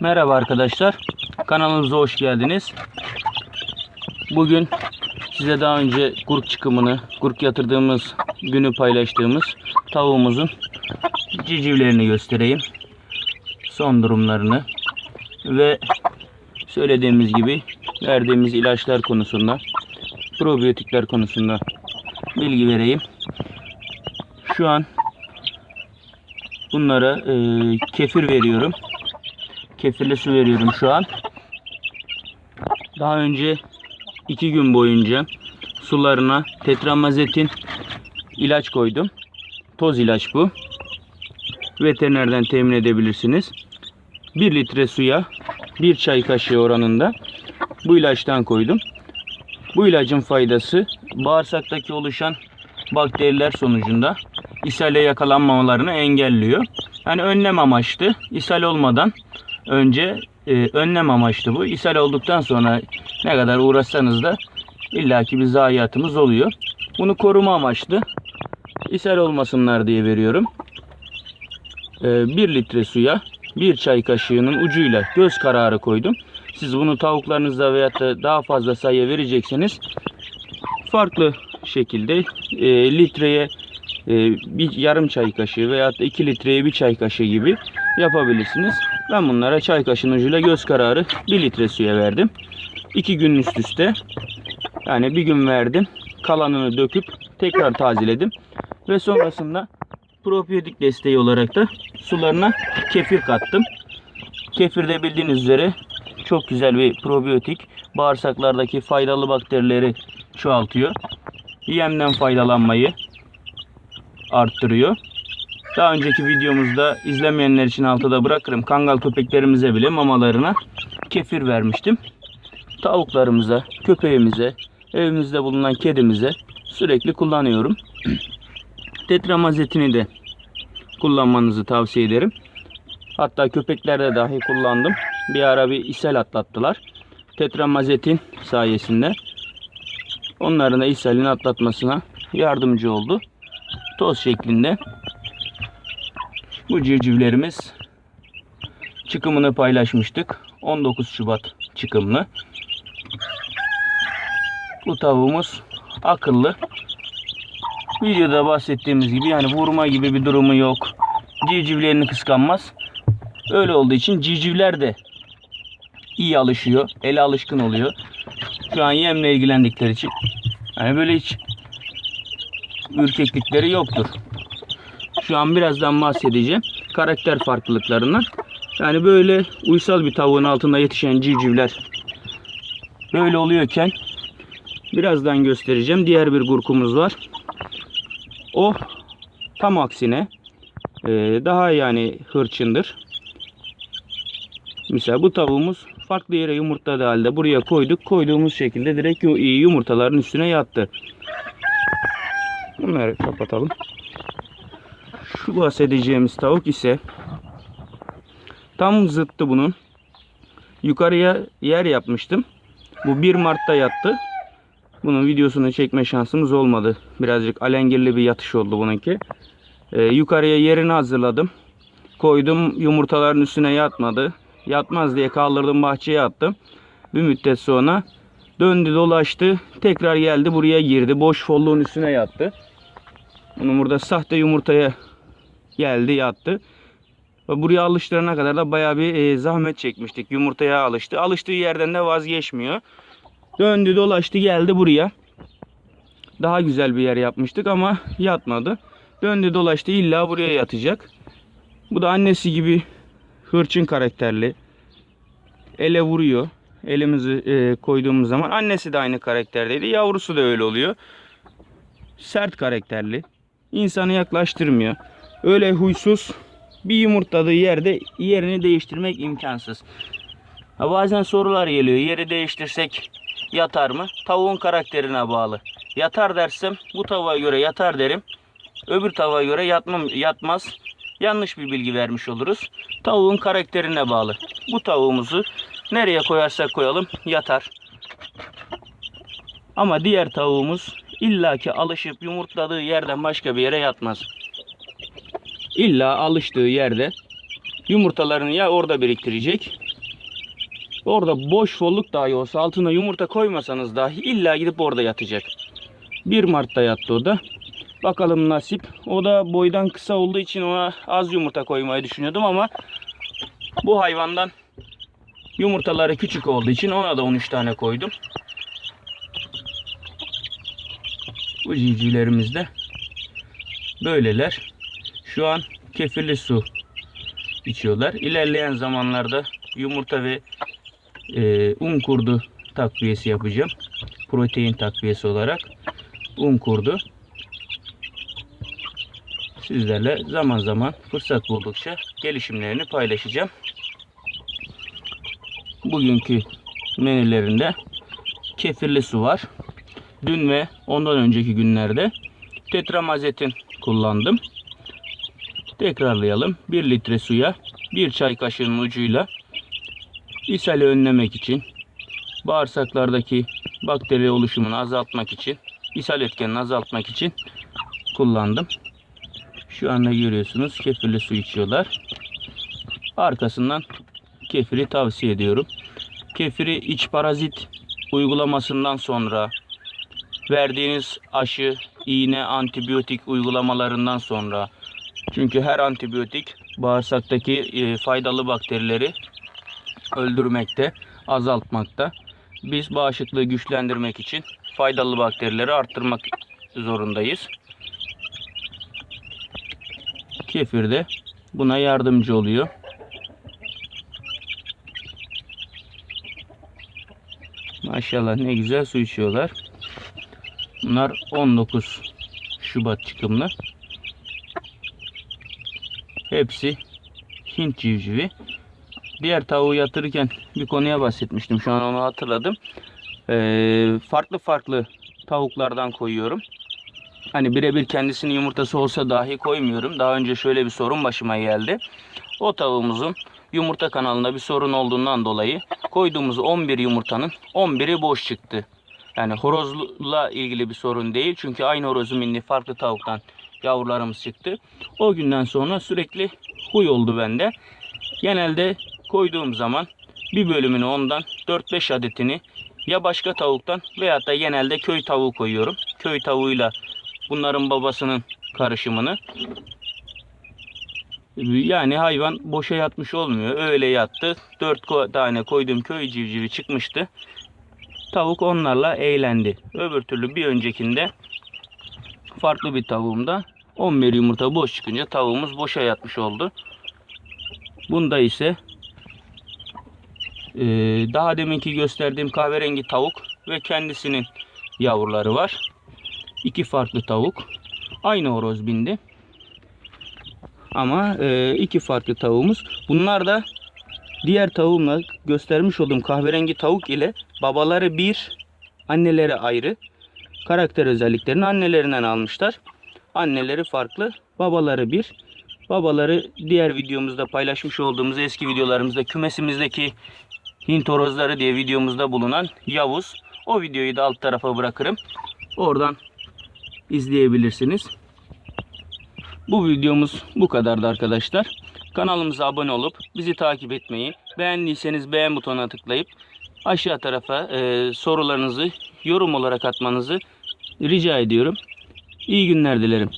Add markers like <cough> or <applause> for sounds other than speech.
Merhaba arkadaşlar. Kanalımıza hoş geldiniz. Bugün size daha önce kurk çıkımını, kurk yatırdığımız günü paylaştığımız tavuğumuzun civcivlerini göstereyim. Son durumlarını ve söylediğimiz gibi verdiğimiz ilaçlar konusunda, probiyotikler konusunda bilgi vereyim. Şu an bunlara e, kefir veriyorum kefirli su veriyorum şu an. Daha önce iki gün boyunca sularına tetramazetin ilaç koydum. Toz ilaç bu. Veterinerden temin edebilirsiniz. 1 litre suya 1 çay kaşığı oranında bu ilaçtan koydum. Bu ilacın faydası bağırsaktaki oluşan bakteriler sonucunda ishale yakalanmamalarını engelliyor. Yani önlem amaçlı ishal olmadan önce e, önlem amaçlı bu. İshal olduktan sonra ne kadar uğraşsanız da illaki bir zayiatımız oluyor. Bunu koruma amaçlı ishal olmasınlar diye veriyorum. E, 1 litre suya 1 çay kaşığının ucuyla göz kararı koydum. Siz bunu tavuklarınızda veyahut da daha fazla sayıya verecekseniz farklı şekilde e, litreye e, bir yarım çay kaşığı veyahut da 2 litreye bir çay kaşığı gibi yapabilirsiniz. Ben bunlara çay kaşığının ucuyla göz kararı 1 litre suya verdim. 2 gün üst üste. Yani bir gün verdim. Kalanını döküp tekrar tazeledim. Ve sonrasında probiyotik desteği olarak da sularına kefir kattım. Kefir de bildiğiniz üzere çok güzel bir probiyotik. Bağırsaklardaki faydalı bakterileri çoğaltıyor. Yemden faydalanmayı arttırıyor. Daha önceki videomuzda izlemeyenler için altıda bırakırım. Kangal köpeklerimize bile mamalarına kefir vermiştim. Tavuklarımıza, köpeğimize, evimizde bulunan kedimize sürekli kullanıyorum. <clears throat> Tetramazetini de kullanmanızı tavsiye ederim. Hatta köpeklerde dahi kullandım. Bir ara bir ishal atlattılar. Tetramazetin sayesinde onların da ishalini atlatmasına yardımcı oldu. Toz şeklinde bu civcivlerimiz çıkımını paylaşmıştık. 19 Şubat çıkımlı. Bu tavuğumuz akıllı. Videoda bahsettiğimiz gibi yani vurma gibi bir durumu yok. Civcivlerini kıskanmaz. Öyle olduğu için civcivler de iyi alışıyor. Ele alışkın oluyor. Şu an yemle ilgilendikleri için. Yani böyle hiç ürkeklikleri yoktur. Şu an birazdan bahsedeceğim. Karakter farklılıklarından. Yani böyle uysal bir tavuğun altında yetişen civcivler böyle oluyorken birazdan göstereceğim. Diğer bir gurkumuz var. O tam aksine e, daha yani hırçındır. Mesela bu tavuğumuz farklı yere yumurtladığı halde buraya koyduk. Koyduğumuz şekilde direkt yu- yumurtaların üstüne yattı. Bunları kapatalım. Şu bahsedeceğimiz tavuk ise tam zıttı bunun. Yukarıya yer yapmıştım. Bu 1 Mart'ta yattı. Bunun videosunu çekme şansımız olmadı. Birazcık alengirli bir yatış oldu bununki. Ee, yukarıya yerini hazırladım. Koydum yumurtaların üstüne yatmadı. Yatmaz diye kaldırdım bahçeye attım. Bir müddet sonra döndü dolaştı. Tekrar geldi buraya girdi. Boş folluğun üstüne yattı. Bunu burada sahte yumurtaya geldi yattı. Buraya alıştırana kadar da bayağı bir e, zahmet çekmiştik. Yumurtaya alıştı. Alıştığı yerden de vazgeçmiyor. Döndü dolaştı geldi buraya. Daha güzel bir yer yapmıştık ama yatmadı. Döndü dolaştı illa buraya yatacak. Bu da annesi gibi hırçın karakterli. Ele vuruyor. Elimizi e, koyduğumuz zaman annesi de aynı karakterdeydi. Yavrusu da öyle oluyor. Sert karakterli. İnsanı yaklaştırmıyor. Öyle huysuz bir yumurtladığı yerde yerini değiştirmek imkansız. Ha, bazen sorular geliyor. Yeri değiştirsek yatar mı? Tavuğun karakterine bağlı. Yatar dersem bu tavuğa göre yatar derim. Öbür tavuğa göre yatmam, yatmaz. Yanlış bir bilgi vermiş oluruz. Tavuğun karakterine bağlı. Bu tavuğumuzu nereye koyarsak koyalım yatar. Ama diğer tavuğumuz illaki alışıp yumurtladığı yerden başka bir yere yatmaz. İlla alıştığı yerde yumurtalarını ya orada biriktirecek Orada boş folluk dahi olsa altına yumurta koymasanız dahi illa gidip orada yatacak. 1 Mart'ta yattı o da. Bakalım nasip. O da boydan kısa olduğu için ona az yumurta koymayı düşünüyordum ama bu hayvandan yumurtaları küçük olduğu için ona da 13 tane koydum. Bu civcivlerimiz de böyleler. Şu an kefirli su içiyorlar. İlerleyen zamanlarda yumurta ve e, un kurdu takviyesi yapacağım. Protein takviyesi olarak un kurdu. Sizlerle zaman zaman fırsat buldukça gelişimlerini paylaşacağım. Bugünkü menülerinde kefirli su var. Dün ve ondan önceki günlerde tetramazetin kullandım. Tekrarlayalım. 1 litre suya 1 çay kaşığının ucuyla ishali önlemek için, bağırsaklardaki bakteri oluşumunu azaltmak için, ishal etkenini azaltmak için kullandım. Şu anda görüyorsunuz kefirli su içiyorlar. Arkasından kefiri tavsiye ediyorum. Kefiri iç parazit uygulamasından sonra verdiğiniz aşı, iğne, antibiyotik uygulamalarından sonra çünkü her antibiyotik bağırsaktaki e, faydalı bakterileri öldürmekte, azaltmakta. Biz bağışıklığı güçlendirmek için faydalı bakterileri arttırmak zorundayız. Kefir de buna yardımcı oluyor. Maşallah ne güzel su içiyorlar. Bunlar 19 Şubat çıkımlı. Hepsi Hint civcivi. Diğer tavuğu yatırırken bir konuya bahsetmiştim. Şu an onu hatırladım. Ee, farklı farklı tavuklardan koyuyorum. Hani birebir kendisinin yumurtası olsa dahi koymuyorum. Daha önce şöyle bir sorun başıma geldi. O tavuğumuzun yumurta kanalında bir sorun olduğundan dolayı koyduğumuz 11 yumurtanın 11'i boş çıktı. Yani horozla ilgili bir sorun değil. Çünkü aynı horozun bindiği farklı tavuktan yavrularımız çıktı. O günden sonra sürekli huy oldu bende. Genelde koyduğum zaman bir bölümünü ondan 4-5 adetini ya başka tavuktan veyahut da genelde köy tavuğu koyuyorum. Köy tavuğuyla bunların babasının karışımını. Yani hayvan boşa yatmış olmuyor. Öyle yattı. 4 tane koyduğum köy civcivi çıkmıştı. Tavuk onlarla eğlendi. Öbür türlü bir öncekinde farklı bir tavuğumda 11 yumurta boş çıkınca tavuğumuz boşa yatmış oldu. Bunda ise e, daha deminki gösterdiğim kahverengi tavuk ve kendisinin yavruları var. İki farklı tavuk. Aynı horoz bindi. Ama e, iki farklı tavuğumuz. Bunlar da diğer tavuğumla göstermiş olduğum kahverengi tavuk ile babaları bir, anneleri ayrı. Karakter özelliklerini annelerinden almışlar. Anneleri farklı, babaları bir. Babaları diğer videomuzda paylaşmış olduğumuz eski videolarımızda kümesimizdeki Hint horozları diye videomuzda bulunan Yavuz. O videoyu da alt tarafa bırakırım. Oradan izleyebilirsiniz. Bu videomuz bu kadardı arkadaşlar. Kanalımıza abone olup bizi takip etmeyi, beğendiyseniz beğen butonuna tıklayıp aşağı tarafa e, sorularınızı yorum olarak atmanızı rica ediyorum. İyi günler dilerim.